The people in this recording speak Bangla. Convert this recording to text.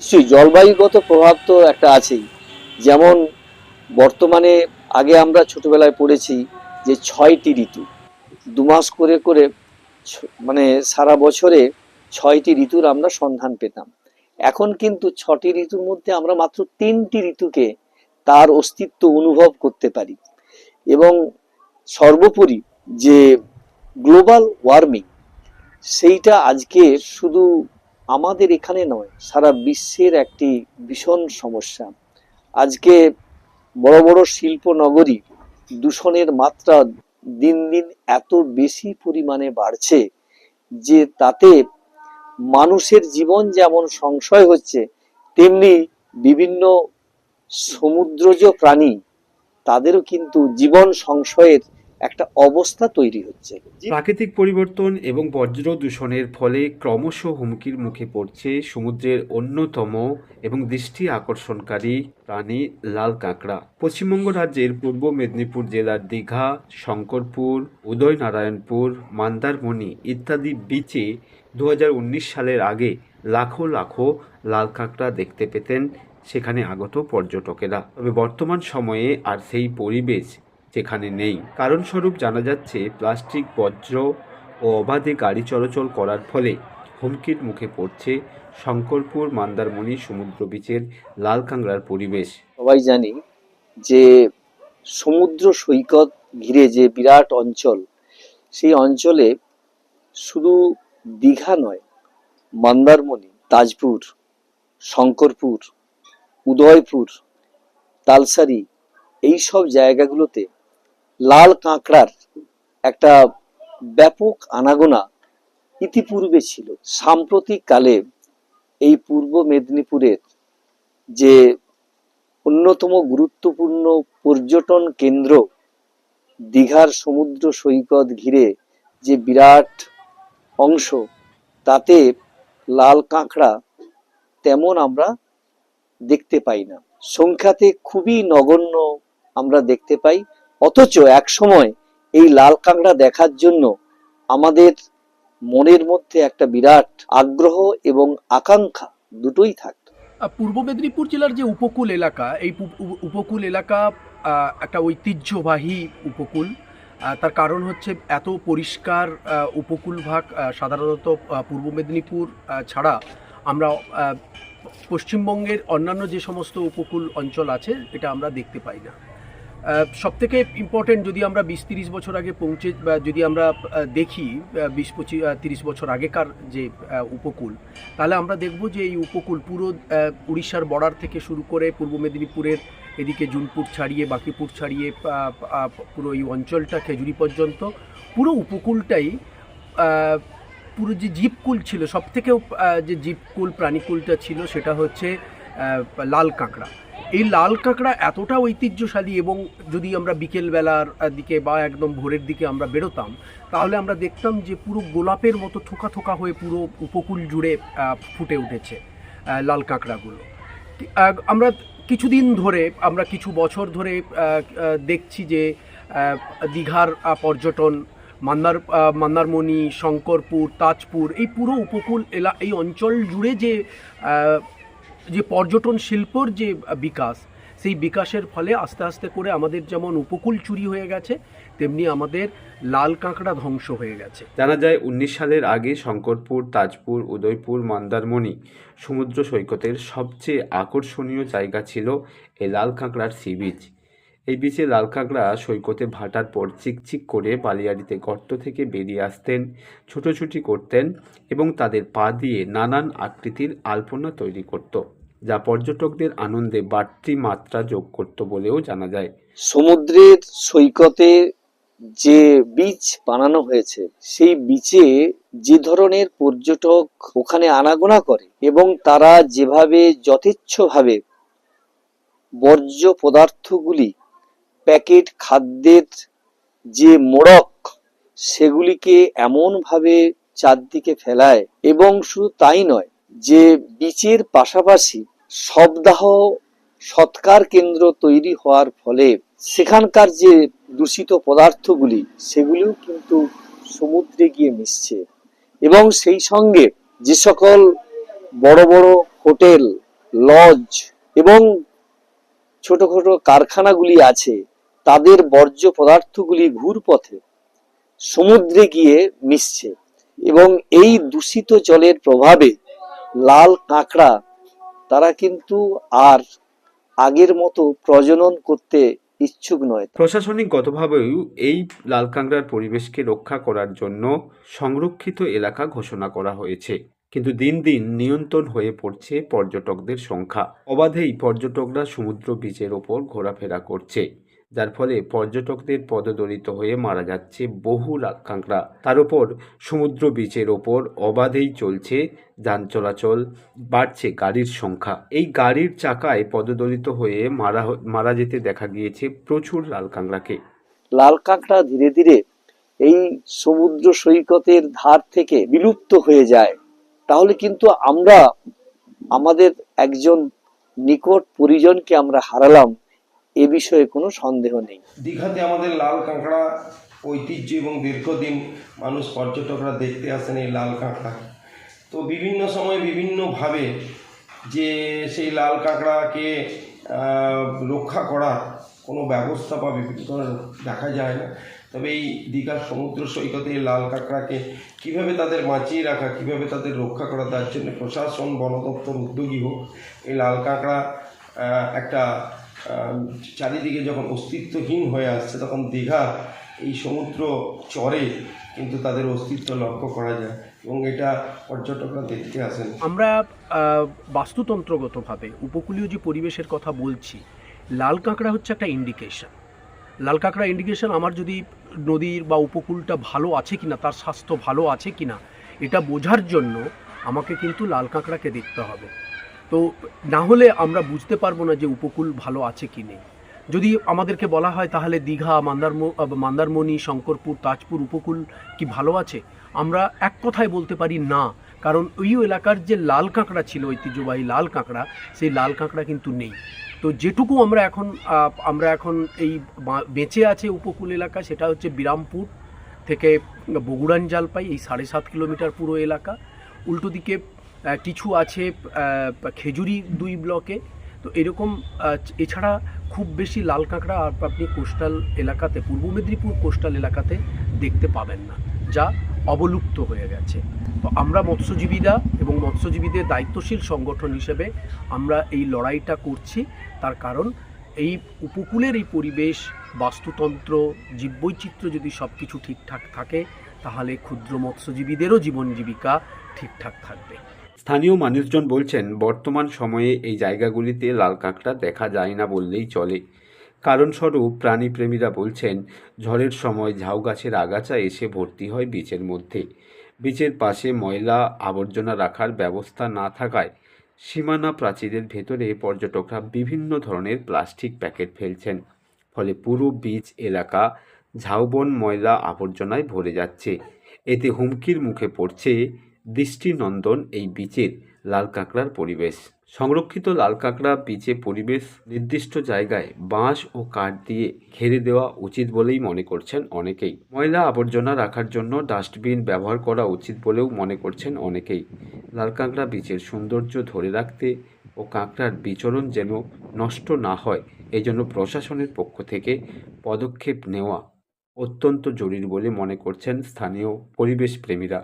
নিশ্চয়ই, জলবায়ুগত প্রভাব তো একটা আছেই। যেমন বর্তমানে আগে আমরা ছোটবেলায় পড়েছি যে ছয়টি ঋতু। দু মাস করে করে মানে সারা বছরে ছয়টি ঋতুর আমরা সন্ধান পেতাম। এখন কিন্তু ছটি ঋতুর মধ্যে আমরা মাত্র তিনটি ঋতুকে তার অস্তিত্ব অনুভব করতে পারি। এবং সর্বোপরি যে গ্লোবাল ওয়ার্মিং, সেইটা আজকে শুধু আমাদের এখানে নয়, সারা বিশ্বের একটি ভীষণ সমস্যা। আজকে বড় বড় শিল্প নগরী দূষণের মাত্রা দিন দিন এত বেশি পরিমাণে বাড়ছে যে তাতে মানুষের জীবন যেমন সংশয় হচ্ছে, তেমনি বিভিন্ন সমুদ্রজ প্রাণী তাদেরও কিন্তু জীবন সংশয়ের একটা অবস্থা তৈরি হচ্ছে। প্রাকৃতিক পরিবর্তন এবং বজ্র দূষণের ফলে ক্রমশ হুমকির মুখে পড়ছে সমুদ্রের অন্যতম এবং দৃষ্টি আকর্ষণকারী প্রাণী লাল কাঁকড়া। পশ্চিমবঙ্গ রাজ্যের পূর্ব মেদিনীপুর জেলার দীঘা, শঙ্করপুর, উদয়নারায়ণপুর, মন্দারমণি ইত্যাদি বিচে দু হাজার উনিশ সালের আগে লাখো লাখো লাল কাঁকড়া দেখতে পেতেন। সেখানে আগত পর্যটকেরা। তবে বর্তমান সময়ে আর সেই পরিবেশ যেখানে নেই। কারণস্বরূপ জানা যাচ্ছে, প্লাস্টিক বজ্র ও অবাধে গাড়ি চলাচল করার ফলে হুমকির মুখে পড়ছে শঙ্করপুর মন্দারমণি সমুদ্র বিচের লাল কাঁকড়ার পরিবেশ। সবাই জানি যে সমুদ্র সৈকত ঘিরে যে বিরাট অঞ্চল, সেই অঞ্চলে শুধু দীঘা নয়, মন্দারমণি, তাজপুর, শঙ্করপুর, উদয়পুর, তালসারি এই সব জায়গাগুলোতে লাল কাঁকড়ার একটা ব্যাপক আনাগোনা ইতিপূর্বে ছিল। সাম্প্রতিক কালে এই পূর্ব মেদিনীপুরের যে অন্যতম গুরুত্বপূর্ণ পর্যটন কেন্দ্র, দীঘার সমুদ্র সৈকত ঘিরে যে বিরাট অংশ, তাতে লাল কাঁকড়া তেমন আমরা দেখতে পাই না। সংখ্যাতে খুবই নগণ্য আমরা দেখতে পাই। অথচ এক সময় এই লাল কাঁকড়া দেখার জন্য আমাদের মনের মধ্যে একটা বিরাট আগ্রহ এবং আকাঙ্ক্ষা দুটোই থাকতো। পূর্ব মেদিনীপুর জেলার যে উপকূল এলাকা, এই উপকূল এলাকা একটা ঐতিহ্যবাহী উপকূল। তার কারণ হচ্ছে এত পরিষ্কার উপকূল ভাগ সাধারণত পূর্ব মেদিনীপুর ছাড়া আমরা পশ্চিমবঙ্গের অন্যান্য যে সমস্ত উপকূল অঞ্চল আছে, এটা আমরা দেখতে পাই না। সব থেকে ইম্পর্টেন্ট যদি আমরা বিশ তিরিশ বছর আগে পৌঁছে বা যদি আমরা দেখি বিশ পঁচিশ তিরিশ বছর আগেকার যে উপকূল, তাহলে আমরা দেখব যে এই উপকূল পুরো উড়িষ্যার বর্ডার থেকে শুরু করে পূর্ব মেদিনীপুরের এদিকে জুনপুর ছাড়িয়ে, বাকিপুর ছাড়িয়ে পুরো এই অঞ্চলটা খেজুরি পর্যন্ত, পুরো উপকূলটাই পুরো যে জীবকুল ছিল সব থেকেও যে জীবকুল, প্রাণীকুলটা ছিল, সেটা হচ্ছে লাল কাঁকড়া। এই লাল কাঁকড়া এতটা ঐতিহ্যশালী এবং যদি আমরা বিকেলবেলার দিকে বা একদম ভোরের দিকে আমরা বেরোতাম তাহলে আমরা দেখতাম যে পুরো গোলাপের মতো থোকা থোকা হয়ে পুরো উপকূল জুড়ে ফুটে উঠেছে লাল কাঁকড়াগুলো। আমরা কিছুদিন ধরে আমরা কিছু বছর ধরে দেখছি যে দীঘার পর্যটন মান্দার আহ, মন্দারমণি শঙ্করপুর তাজপুর এই পুরো উপকূল এলা এই অঞ্চল জুড়ে যে যে পর্যটন শিল্পর যে বিকাশ, সেই বিকাশের ফলে আস্তে আস্তে করে আমাদের যেমন উপকূল চুরি হয়ে গেছে, তেমনি আমাদের লাল কাঁকড়া ধ্বংস হয়ে গেছে। জানা যায়, উনিশ সালের আগে শঙ্করপুর, তাজপুর, উদয়পুর, মন্দারমণি সমুদ্র সৈকতের সবচেয়ে আকর্ষণীয় জায়গা ছিল এই লাল কাঁকড়ার সি বিচ। এই বিচে লাল কাঁকড়া সৈকতে ভাটার পর চিকচিক করে বালিয়াড়িতে গর্ত থেকে বেরিয়ে আসতেন, ছুটোছুটি করতেন এবং তাদের পা দিয়ে নানান আকৃতির আলপনা তৈরি করত। যা পর্যটকদের আনন্দে বাড়তি মাত্রা যোগ করত বলেও জানা যায়। সমুদ্রের সৈকতে যে বিচ বানানো হয়েছে, সেই বিচে যে ধরনের পর্যটক ওখানে আনাগোনা করে এবং তারা যেভাবে যথেচ্ছভাবে বর্জ্য পদার্থগুলি, প্যাকেট খাদ্যের যে মোড়ক, সেগুলিকে এমনভাবে চারদিকে ফেলায় এবং শুধু তাই নয় যে বিচের পাশাপাশি শবদাহ সৎকার কেন্দ্র তৈরি হওয়ার ফলে সেখানকার যে দূষিত পদার্থগুলি, সেগুলিও কিন্তু সমুদ্রে গিয়ে মিশছে। এবং সেই সঙ্গে যে সকল বড় বড় হোটেল, লজ এবং ছোট ছোট কারখানাগুলি আছে, তাদের বর্জ্য পদার্থগুলি ঘুরপথে সমুদ্রে গিয়ে মিশছে। এবং এই দূষিত জলের প্রভাবে লাল কাঁকড়া, তারা কিন্তু আর আগের মতো প্রজনন করতে ইচ্ছুক নয়। প্রশাসনিকগতভাবেও এই লাল কাঁকড়ার পরিবেশকে রক্ষা করার জন্য সংরক্ষিত এলাকা ঘোষণা করা হয়েছে। কিন্তু দিন দিন নিয়ন্ত্রণ হয়ে পড়ছে পর্যটকদের সংখ্যা। অবাধেই পর্যটকরা সমুদ্র বীচের ওপর ঘোরাফেরা করছে। যার ফলে পর্যটকদের পদদলিত হয়ে মারা যাচ্ছে বহু লালকাংড়া তার উপর সমুদ্র বীচের ওপর অবাধেই চলছে যান চলাচল, বাড়ছে গাড়ির সংখ্যা। এই গাড়ির চাকায় পদদলিত হয়ে মারা মারা যেতে দেখা গিয়েছে প্রচুর লাল কাঁকড়াকে লাল কাঁকড়া ধীরে ধীরে এই সমুদ্র সৈকতের ধার থেকে বিলুপ্ত হয়ে যায়। তাহলে কিন্তু আমরা, আমাদের একজন নিকট পরিজনকে আমরা হারালাম। এ বিষয়ে কোনো সন্দেহ নেই। দীঘাতে আমাদের লাল কাঁকড়া ঐতিহ্য এবং দীর্ঘদিন মানুষ পর্যটকরা দেখতে আসেন এই লাল কাঁকড়া। তো বিভিন্ন সময় বিভিন্নভাবে যে সেই লাল কাঁকড়াকে রক্ষা করার কোনো ব্যবস্থা বা বিভিন্ন ধরনের দেখা যায় না। তবে এই দীঘার সমুদ্র সৈকতে এই লাল কাঁকড়াকে কীভাবে তাদের বাঁচিয়ে রাখা, কীভাবে তাদের রক্ষা করা, তার জন্য প্রশাসন বন দপ্তর উদ্যোগী হোক, এই লাল কাঁকড়া একটা চারিদিকে যখন অস্তিত্বহীন হয়ে আসছে, তখন দীঘা এই সমুদ্র চরে কিন্তু তাদের অস্তিত্ব লক্ষ্য করা যায় এবং এটা পর্যটকরা দেখতে আসেন। আমরা বাস্তুতন্ত্রগতভাবে উপকূলীয় যে পরিবেশের কথা বলছি, লাল কাঁকড়া হচ্ছে একটা ইন্ডিকেশন লাল কাঁকড়া ইন্ডিকেশন আমার যদি নদীর বা উপকূলটা ভালো আছে কিনা, তার স্বাস্থ্য ভালো আছে কিনা, এটা বোঝার জন্য আমাকে কিন্তু লাল কাঁকড়াকে দেখতে হবে। তো না হলে আমরা বুঝতে পারব না যে উপকূল ভালো আছে কি নেই। যদি আমাদেরকে বলা হয় তাহলে দীঘা, মান্দারম মন্দারমণি, শঙ্করপুর, তাজপুর উপকূল কি ভালো আছে? আমরা এক কথায় বলতে পারি না, কারণ ওই এলাকার যে লাল কাঁকড়া ছিল, ঐতিহ্যবাহী লাল কাঁকড়া, সেই লাল কাঁকড়া কিন্তু নেই। তো যেটুকু আমরা এখন আমরা এখন এই বেঁচে আছে উপকূল এলাকা, সেটা হচ্ছে বিরামপুর থেকে বগুড়ান, জালপাই, এই সাড়ে সাত কিলোমিটার পুরো এলাকা। উল্টো দিকে কিছু আছে খেজুরি দুই ব্লকে। তো এরকম এছাড়া খুব বেশি লাল কাঁকড়া আর আপনি কোস্টাল এলাকাতে, পূর্ব মেদিনীপুর কোস্টাল এলাকাতে দেখতে পাবেন না, যা অবলুপ্ত হয়ে গেছে। তো আমরা মৎস্যজীবীরা এবং মৎস্যজীবীদের দায়িত্বশীল সংগঠন হিসেবে আমরা এই লড়াইটা করছি। তার কারণ, এই উপকূলের এই পরিবেশ, বাস্তুতন্ত্র, জীববৈচিত্র্য যদি সব কিছু ঠিকঠাক থাকে, তাহলে ক্ষুদ্র মৎস্যজীবীদেরও জীবন জীবিকা ঠিকঠাক থাকবে। স্থানীয় মানুষজন বলছেন, বর্তমান সময়ে এই জায়গাগুলিতে লাল কাঁকড়া দেখা যায় না বললেই চলে। কারণস্বরূপ প্রাণীপ্রেমীরা বলছেন, ঝড়ের সময় ঝাউ গাছের আগাছা এসে ভর্তি হয় বীচের মধ্যে। বীচের পাশে ময়লা আবর্জনা রাখার ব্যবস্থা না থাকায় সীমানা প্রাচীরের ভেতরে পর্যটকরা বিভিন্ন ধরনের প্লাস্টিক প্যাকেট ফেলছেন। ফলে পুরো বীচ এলাকা ঝাউবন ময়লা আবর্জনায় ভরে যাচ্ছে। এতে হুমকির মুখে পড়ছে দৃষ্টিনন্দন এই বীচের লাল কাঁকড়ার পরিবেশ। সংরক্ষিত লাল কাঁকড়া বীচে পরিবেশ নির্দিষ্ট জায়গায় বাঁশ ও কাঠ দিয়ে ঘেরে দেওয়া উচিত বলেই মনে করছেন অনেকেই। ময়লা আবর্জনা রাখার জন্য ডাস্টবিন ব্যবহার করা উচিত বলেও মনে করছেন অনেকেই। লাল কাঁকড়া বীচের সৌন্দর্য ধরে রাখতে ও কাঁকড়ার বিচরণ যেন নষ্ট না হয় এই জন্য প্রশাসনের পক্ষ থেকে পদক্ষেপ নেওয়া অত্যন্ত জরুরি বলে মনে করছেন স্থানীয় পরিবেশ প্রেমীরা।